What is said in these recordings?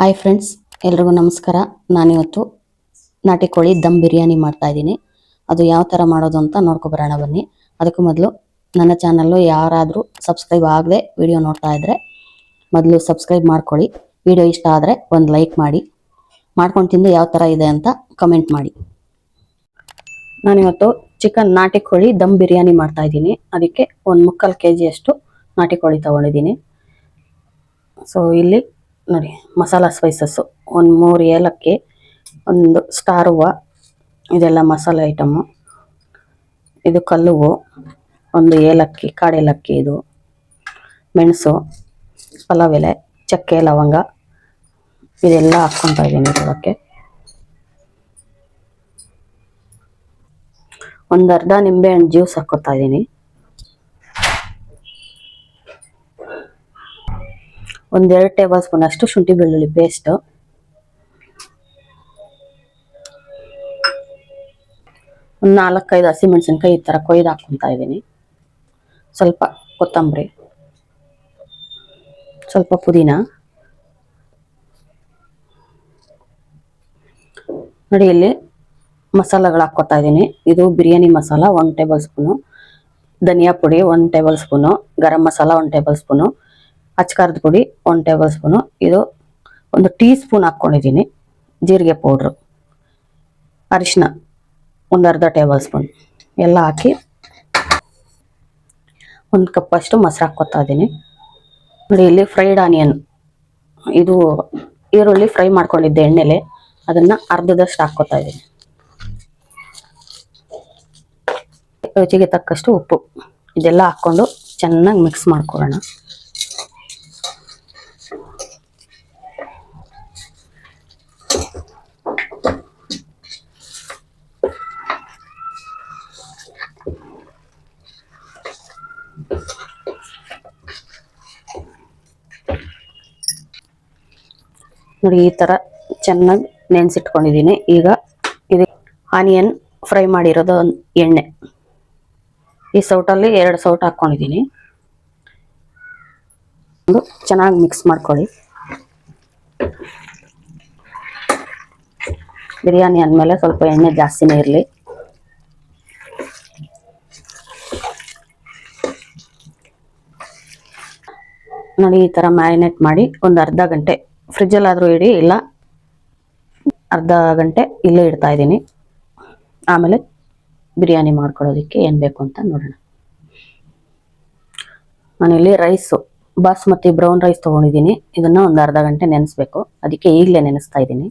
Hi friends ಎಲ್ರಿಗೂ ನಮಸ್ಕಾರ. ನಾನಿವತ್ತು ನಾಟಿ ಕೋಳಿ ದಮ್ ಬಿರಿಯಾನಿ ಮಾಡ್ತಾ ಇದ್ದೀನಿ. ಅದು ಯಾವ ಥರ ಮಾಡೋದು ಅಂತ ನೋಡ್ಕೊಬರೋಣ ಬನ್ನಿ. ಅದಕ್ಕೂ ಮೊದಲು ನನ್ನ ಚಾನಲ್ಲು ಯಾರಾದರೂ ಸಬ್ಸ್ಕ್ರೈಬ್ ಆಗದೆ ವಿಡಿಯೋ ನೋಡ್ತಾ ಇದ್ದರೆ ಮೊದಲು ಸಬ್ಸ್ಕ್ರೈಬ್ ಮಾಡ್ಕೊಳ್ಳಿ. ವಿಡಿಯೋ ಇಷ್ಟ ಆದರೆ ಒಂದು ಲೈಕ್ ಮಾಡಿ. ಮಾಡ್ಕೊಂಡು ತಿಂದು ಯಾವ ಥರ ಇದೆ ಅಂತ ಕಮೆಂಟ್ ಮಾಡಿ. ನಾನಿವತ್ತು ಚಿಕನ್ ನಾಟಿ ಕೋಳಿ ದಮ್ ಬಿರಿಯಾನಿ ಮಾಡ್ತಾ ಇದ್ದೀನಿ. ಅದಕ್ಕೆ ಒಂದು ಮುಕ್ಕಾಲು ಕೆ ಜಿಯಷ್ಟು ನಾಟಿ ಕೋಳಿ ತೊಗೊಂಡಿದ್ದೀನಿ. ಸೊ ಇಲ್ಲಿ ನೋಡಿ, ಮಸಾಲ ಸ್ಪೈಸಸ್ಸು ಒಂದು ಮೂರು ಏಲಕ್ಕಿ, ಒಂದು ಸ್ಟಾರ್ ಹೂವು, ಇದೆಲ್ಲ ಮಸಾಲೆ ಐಟಮು ಇದು ಕಲ್ಲು ಒಂದು ಏಲಕ್ಕಿ ಕಾಡೇಲಕ್ಕಿ ಇದು. ಮೆಣಸು, ಪಲಾವ್ ಎಲೆ, ಚಕ್ಕೆ, ಲವಂಗ, ಇದೆಲ್ಲ ಹಾಕ್ಕೊತಾ ಇದ್ದೀನಿ ಇದಕ್ಕೆ ಒಂದು ಅರ್ಧ ನಿಂಬೆಹಣ್ಣು ಜ್ಯೂಸ್ ಹಾಕ್ಕೊತಾ ಇದ್ದೀನಿ. ಒಂದೆರಡು ಟೇಬಲ್ ಸ್ಪೂನ್ ಅಷ್ಟು ಶುಂಠಿ ಬೆಳ್ಳುಳ್ಳಿ ಪೇಸ್ಟ್ ಒಂದು ನಾಲ್ಕೈದು ಹಸಿಮೆಣಸಿನ್ಕಾಯಿ ಈ ಥರ ಕೊಯ್ದು ಹಾಕ್ಕೊತಾ ಇದ್ದೀನಿ. ಸ್ವಲ್ಪ ಕೊತ್ತಂಬರಿ. ಸ್ವಲ್ಪ ಪುದೀನ. ನೋಡಿ ಇಲ್ಲಿ ಮಸಾಲೆಗಳು ಹಾಕ್ಕೊತಾ ಇದ್ದೀನಿ. ಇದು biryani masala one tablespoon. ಧನಿಯಾ ಪುಡಿ one tablespoon. Garam masala one tablespoon. ಅಚ್ಕಾರದ ಪುಡಿ ಒನ್ ಟೇಬಲ್ ಸ್ಪೂನು ಇದು ಒಂದು ಟೀ ಸ್ಪೂನ್ ಹಾಕ್ಕೊಂಡಿದ್ದೀನಿ, ಜೀರಿಗೆ ಪೌಡ್ರು ಅರಿಶಿನ ಒಂದು ಅರ್ಧ ಟೇಬಲ್ ಸ್ಪೂನ್ ಎಲ್ಲ ಹಾಕಿ ಒಂದು ಕಪ್ಪಷ್ಟು ಮೊಸರು ಹಾಕ್ಕೊತಾ ಇದ್ದೀನಿ. ನೋಡಿ, ಇಲ್ಲಿ ಫ್ರೈಡ್ ಆನಿಯನ್ ಇದು ಈರುಳ್ಳಿ ಫ್ರೈ ಮಾಡ್ಕೊಂಡಿದ್ದೆ ಎಣ್ಣೆಲೆ. ಅದನ್ನ ಅರ್ಧದಷ್ಟು ಹಾಕ್ಕೊತಾ ಇದ್ದೀನಿ. ರುಚಿಗೆ ತಕ್ಕಷ್ಟು ಉಪ್ಪು. ಇದೆಲ್ಲ ಹಾಕ್ಕೊಂಡು ಚೆನ್ನಾಗಿ ಮಿಕ್ಸ್ ಮಾಡ್ಕೊಳ್ಳೋಣ. ನೋಡಿ, ಈ ಥರ ಚೆನ್ನಾಗಿ ನೆನೆಸಿಟ್ಕೊಂಡಿದ್ದೀನಿ ಈಗ ಇದು ಆನಿಯನ್ ಫ್ರೈ ಮಾಡಿರೋದು ಎಣ್ಣೆ. ಈ ಸೌಟಲ್ಲಿ ಎರಡು ಸೌಟ್ ಹಾಕ್ಕೊಂಡಿದ್ದೀನಿ ಚೆನ್ನಾಗಿ ಮಿಕ್ಸ್ ಮಾಡ್ಕೊಳ್ಳಿ. ಬಿರಿಯಾನಿ ಅಂದಮೇಲೆ ಸ್ವಲ್ಪ ಎಣ್ಣೆ ಜಾಸ್ತಿನೇ ಇರಲಿ. ನೋಡಿ, ಈ ಥರ ಮ್ಯಾರಿನೇಟ್ ಮಾಡಿ ಒಂದು ಅರ್ಧ ಗಂಟೆ ಫ್ರಿಜ್ಜಲ್ಲಾದರೂ ಇಡಿ, ಇಲ್ಲ, ಅರ್ಧ ಗಂಟೆ ಇಲ್ಲೇ ಇಡ್ತಾ ಇದ್ದೀನಿ. ಆಮೇಲೆ ಬಿರಿಯಾನಿ ಮಾಡ್ಕೊಳ್ಳೋದಕ್ಕೆ ಏನು ಬೇಕು ಅಂತ ನೋಡೋಣ. ನಾನಿಲ್ಲಿ ರೈಸು ಬಾಸ್ಮತಿ ಬ್ರೌನ್ ರೈಸ್ ತೊಗೊಂಡಿದ್ದೀನಿ. ಇದನ್ನ ಒಂದು ಅರ್ಧ ಗಂಟೆ ನೆನೆಸ್ಬೇಕು. ಅದಕ್ಕೆ ಈಗಲೇ ನೆನೆಸ್ತಾ ಇದ್ದೀನಿ.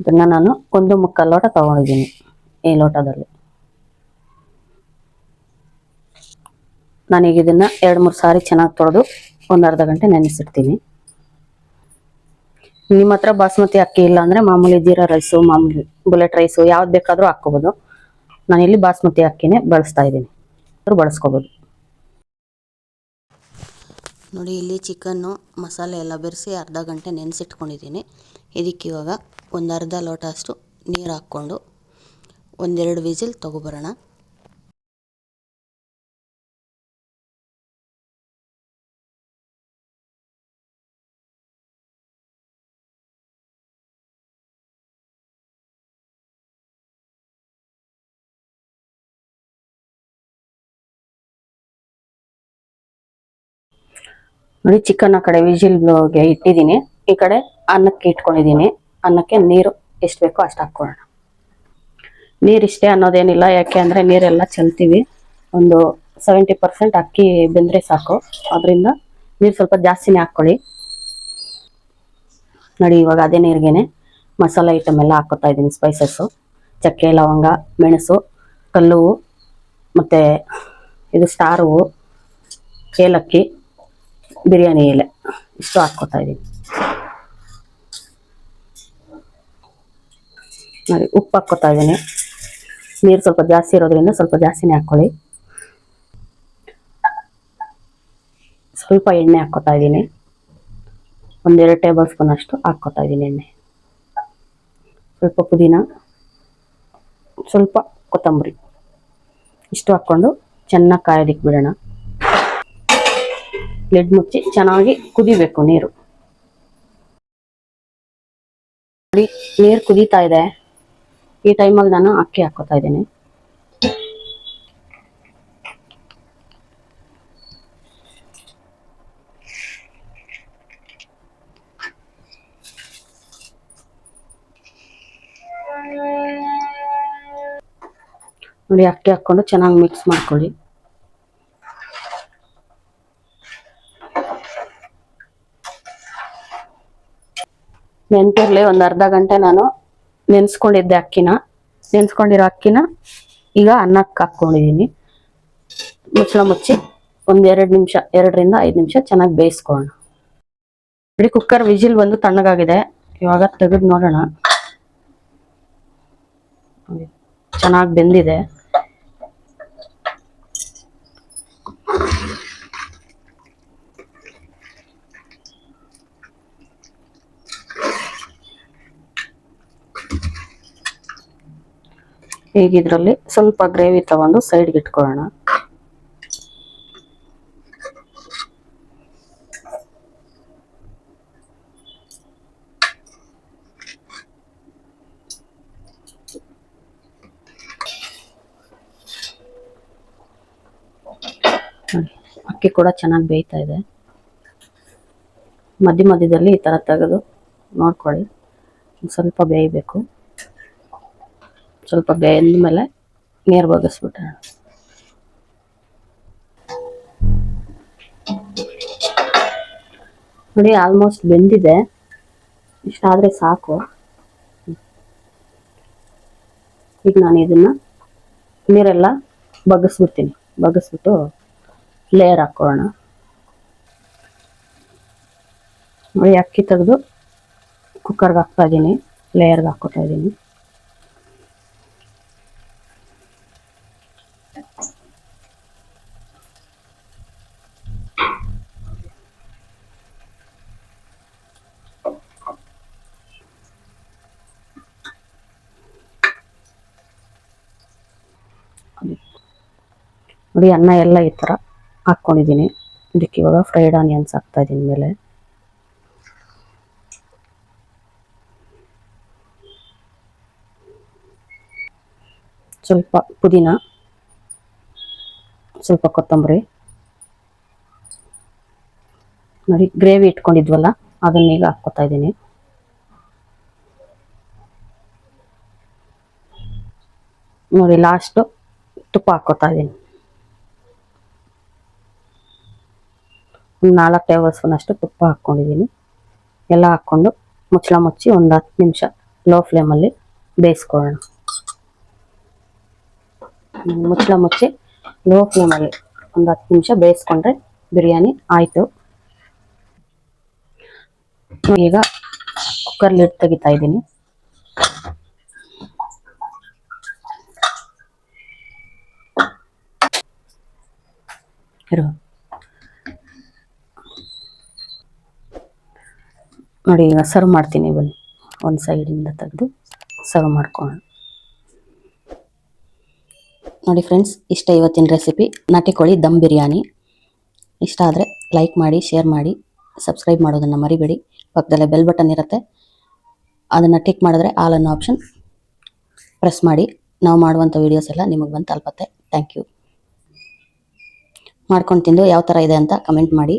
ಇದನ್ನ ನಾನು ಒಂದು ಮುಕ್ಕಾಲು ಲೋಟ ತೊಗೊಂಡಿದ್ದೀನಿ ಈ ಲೋಟದಲ್ಲಿ. ನಾನೀಗ ಇದನ್ನ ಎರಡು ಮೂರು ಸಾರಿ ಚೆನ್ನಾಗಿ ತೊಳೆದು ಒಂದು ಅರ್ಧ ಗಂಟೆ ನೆನೆಸಿಡ್ತೀನಿ. ನಿಮ್ಮ ಹತ್ರ ಬಾಸ್ಮತಿ ಅಕ್ಕಿ ಇಲ್ಲ ಅಂದ್ರೆ ಮಾಮೂಲಿ ಜೀರಾ ರೈಸು, ಮಾಮೂಲಿ ಬುಲೆಟ್ ರೈಸು ಯಾವ್ದು ಬೇಕಾದರೂ ಹಾಕ್ಕೋಬೋದು. ನಾನಿಲ್ಲಿ ಬಾಸ್ಮತಿ ಅಕ್ಕಿನೇ ಬಳಸ್ತಾ ಇದ್ದೀನಿ. ಬಳಸ್ಕೋಬೋದು. ನೋಡಿ, ಇಲ್ಲಿ ಚಿಕನ್ನು, ಮಸಾಲೆ ಎಲ್ಲ ಬೆರೆಸಿ ಅರ್ಧ ಗಂಟೆ ನೆನೆಸಿಟ್ಕೊಂಡಿದ್ದೀನಿ. ಇದಕ್ಕೆ ಇವಾಗ ಒಂದು ಅರ್ಧ ಲೋಟ ಅಷ್ಟು ನೀರು ಹಾಕ್ಕೊಂಡು ಒಂದೆರಡು ವಿಸಿಲ್ ತೊಗೊಬರೋಣ. ನೋಡಿ, ಚಿಕನ್ ಆ ಕಡೆ ವಿಜಿಲ್ಗೆ ಇಟ್ಟಿದ್ದೀನಿ. ಈ ಕಡೆ ಅನ್ನಕ್ಕೆ ಇಟ್ಕೊಂಡಿದ್ದೀನಿ. ಅನ್ನಕ್ಕೆ ನೀರು ಎಷ್ಟು ಬೇಕೋ ಅಷ್ಟು ಹಾಕ್ಕೊಳ್ಳೋಣ. ನೀರು ಇಷ್ಟೇ ಅನ್ನೋದೇನಿಲ್ಲ, ಯಾಕೆ ಅಂದರೆ ನೀರೆಲ್ಲ ಚೆಲ್ತೀವಿ. ಒಂದು ಸೆವೆಂಟಿ ಪರ್ಸೆಂಟ್ ಅಕ್ಕಿ ಬೆಂದರೆ ಸಾಕು. ಅದರಿಂದ ನೀರು ಸ್ವಲ್ಪ ಜಾಸ್ತಿನೇ ಹಾಕ್ಕೊಳ್ಳಿ. ನೋಡಿ, ಇವಾಗ ಅದೇ ನೀರಿಗೇನೆ ಮಸಾಲೆ ಐಟಮ್ ಎಲ್ಲ ಹಾಕೋತಾ ಇದ್ದೀನಿ ಸ್ಪೈಸಸ್ಸು ಚಕ್ಕೆ, ಲವಂಗ, ಮೆಣಸು ಕಲ್ಲು ಮತ್ತು ಇದು ಸ್ಟಾರ್ ಹೂವು ಏಲಕ್ಕಿ. ಬಿರಿಯಾನಿ ಎಲೆ ಇಷ್ಟು ಹಾಕ್ಕೊತಾ ಇದ್ದೀನಿ. ನೋಡಿ, ಉಪ್ಪು ಹಾಕ್ಕೊತಾ ಇದ್ದೀನಿ. ನೀರು ಸ್ವಲ್ಪ ಜಾಸ್ತಿ ಇರೋದ್ರಿಂದ ಸ್ವಲ್ಪ ಜಾಸ್ತಿನೇ ಹಾಕ್ಕೊಳ್ಳಿ. ಸ್ವಲ್ಪ ಎಣ್ಣೆ ಹಾಕ್ಕೊತಾ ಇದ್ದೀನಿ. ಒಂದೆರಡು ಟೇಬಲ್ ಸ್ಪೂನ್ ಅಷ್ಟು ಹಾಕ್ಕೊತಾ ಇದ್ದೀನಿ ಎಣ್ಣೆ. ಸ್ವಲ್ಪ ಪುದೀನ, ಸ್ವಲ್ಪ ಕೊತ್ತಂಬರಿ. ಇಷ್ಟು ಹಾಕ್ಕೊಂಡು ಚೆನ್ನಾಗಿ ಕಾಯೋದಿಕ್ಕೆ ಬಿಡೋಣ. ಲಿಡ್ ಮುಚ್ಚಿ ಚೆನ್ನಾಗಿ ಕುದಿಬೇಕು ನೀರು. ನೀರು ಕುದೀತಾ ಇದೆ. ಈ ಟೈಮಲ್ಲಿ ನಾನು ಅಕ್ಕಿ ಹಾಕೋತಾ ಇದ್ದೀನಿ. ನೋಡಿ, ಅಕ್ಕಿ ಹಾಕ್ಕೊಂಡು ಚೆನ್ನಾಗಿ ಮಿಕ್ಸ್ ಮಾಡ್ಕೊಳ್ಳಿ. ನೆನ್ಪಿರ್ಲಿ, ಒಂದು ಅರ್ಧ ಗಂಟೆ ನಾನು ನೆನ್ಸ್ಕೊಂಡಿದ್ದೆ ಅಕ್ಕಿನ. ನೆನ್ಸ್ಕೊಂಡಿರೋ ಅಕ್ಕಿನ ಈಗ ಅನ್ನಕ್ಕೆ ಹಾಕ್ಕೊಂಡಿದ್ದೀನಿ ಮುಚ್ಚಳ ಮುಚ್ಚಿ ಒಂದ್ ಎರಡು ನಿಮಿಷ, ಎರಡರಿಂದ ಐದು ನಿಮಿಷ ಚೆನ್ನಾಗಿ ಬೇಯಿಸ್ಕೊಳ್ಳೋಣ. ಬಿಡಿ ಕುಕ್ಕರ್ ವಿಜಿಲ್ ಬಂದು ತಣ್ಣಗಾಗಿದೆ. ಇವಾಗ ತೆಗೆದು ನೋಡೋಣ. ಚೆನ್ನಾಗಿ ಬೆಂದಿದೆ. ಈಗ ಇದರಲ್ಲಿ ಸ್ವಲ್ಪ ಗ್ರೇವಿ ತಗೊಂಡು ಸೈಡ್ಗೆ ಇಟ್ಕೊಳ್ಳೋಣ. ಅಕ್ಕಿ ಕೂಡ ಚೆನ್ನಾಗಿ ಬೇಯ್ತಾ ಇದೆ. ಮಧ್ಯ ಮಧ್ಯದಲ್ಲಿ ಈ ತರ ತೆಗೆದು ನೋಡ್ಕೊಳ್ಳಿ. ಸ್ವಲ್ಪ ಬೇಯಬೇಕು. ಸ್ವಲ್ಪ ಬೆಂದ ಮೇಲೆ ನೀರು ಬಗ್ಗಿಸ್ಬಿಟ್ಟೆ ನೋಡಿ ಆಲ್ಮೋಸ್ಟ್ ಬೆಂದಿದೆ. ಇಷ್ಟಾದ್ರೆ ಸಾಕು. ಈಗ ನಾನು ಇದನ್ನ ನೀರೆಲ್ಲ ಬಗ್ಗಿಸ್ಬಿಡ್ತೀನಿ ಬಗ್ಗಿಸ್ಬಿಟ್ಟು ಲೇಯರ್ ಹಾಕ್ಕೊಳ್ಳೋಣ ನೋಡಿ, ಅಕ್ಕಿ ತೆಗೆದು ಕುಕ್ಕರ್ಗೆ ಹಾಕ್ತಾ ಇದ್ದೀನಿ ಲೇಯರ್ಗೆ ಹಾಕೋತಾ ಇದ್ದೀನಿ ನೋಡಿ ಅನ್ನ ಎಲ್ಲ ಈ ಥರ ಹಾಕ್ಕೊಂಡಿದ್ದೀನಿ. ಇದಕ್ಕೆ ಇವಾಗ ಫ್ರೈಡ್ ಆನಿಯನ್ಸ್ ಹಾಕ್ತಾ ಇದ್ದೀನಿ ಮೇಲೆ. ಸ್ವಲ್ಪ ಪುದೀನ, ಸ್ವಲ್ಪ ಕೊತ್ತಂಬರಿ. ನೋಡಿ ಗ್ರೇವಿ ಇಟ್ಕೊಂಡಿದ್ವಲ್ಲ, ಅದನ್ನ ಈಗ ಹಾಕ್ಕೊತಾ ಇದ್ದೀನಿ. ನೋಡಿ ಲಾಸ್ಟು ತುಪ್ಪ ಹಾಕ್ಕೊತಾ ಇದ್ದೀನಿ. ನಾಲ್ಕು ಟೇಬಲ್ ಸ್ಪೂನ್ ಅಷ್ಟು ತುಪ್ಪ ಹಾಕ್ಕೊಂಡಿದ್ದೀನಿ ಎಲ್ಲ ಹಾಕ್ಕೊಂಡು ಮುಚ್ಚಳ ಮುಚ್ಚಿ ಒಂದು ಹತ್ತು ನಿಮಿಷ ಲೋ ಫ್ಲೇಮಲ್ಲಿ ಬೇಯಿಸ್ಕೊಳ್ಳೋಣ. ಹ್ಮ್, ಮುಚ್ಚಳ ಮುಚ್ಚಿ ಲೋ ಫ್ಲೇಮಲ್ಲಿ ಒಂದು ಹತ್ತು ನಿಮಿಷ ಬೇಯಿಸ್ಕೊಂಡ್ರೆ ಬಿರಿಯಾನಿ ಆಯಿತು. ಈಗ ಕುಕ್ಕರ್ ಲಿಡ್ ತೆಗಿತಾ ಇದ್ದೀನಿ. ಇರು. ನೋಡಿ, ಈಗ ಸರ್ವ್ ಮಾಡ್ತೀನಿ ಬನ್ನಿ. ಒಂದು ಸೈಡಿಂದ ತೆಗೆದು ಸರ್ವ್ ಮಾಡ್ಕೊಳ್ಳೋಣ. ನೋಡಿ ಫ್ರೆಂಡ್ಸ್ ಇಷ್ಟ ಇವತ್ತಿನ ರೆಸಿಪಿ ನಾಟಿ ಕೋಳಿ ದಮ್ ಬಿರಿಯಾನಿ. ಇಷ್ಟ ಆದರೆ ಲೈಕ್ ಮಾಡಿ ಶೇರ್ ಮಾಡಿ ಸಬ್ಸ್ಕ್ರೈಬ್ ಮಾಡೋದನ್ನು ಮರಿಬೇಡಿ. ಪಕ್ಕದಲ್ಲೇ ಬೆಲ್ ಬಟನ್ ಇರುತ್ತೆ. ಅದನ್ನು ಟಿಕ್ ಮಾಡಿದ್ರೆ ಆಲ್ ಅನ್ನೋ ಆಪ್ಷನ್ ಪ್ರೆಸ್ ಮಾಡಿ. ನಾವು ಮಾಡುವಂಥ ವೀಡಿಯೋಸ್ ಎಲ್ಲ ನಿಮಗೆ ಬಂದು ತಲುಪತ್ತೆ. ಥ್ಯಾಂಕ್ ಯು ಮಾಡ್ಕೊಂಡು ತಿಂದು ಯಾವ ಥರ ಇದೆ ಅಂತ ಕಮೆಂಟ್ ಮಾಡಿ.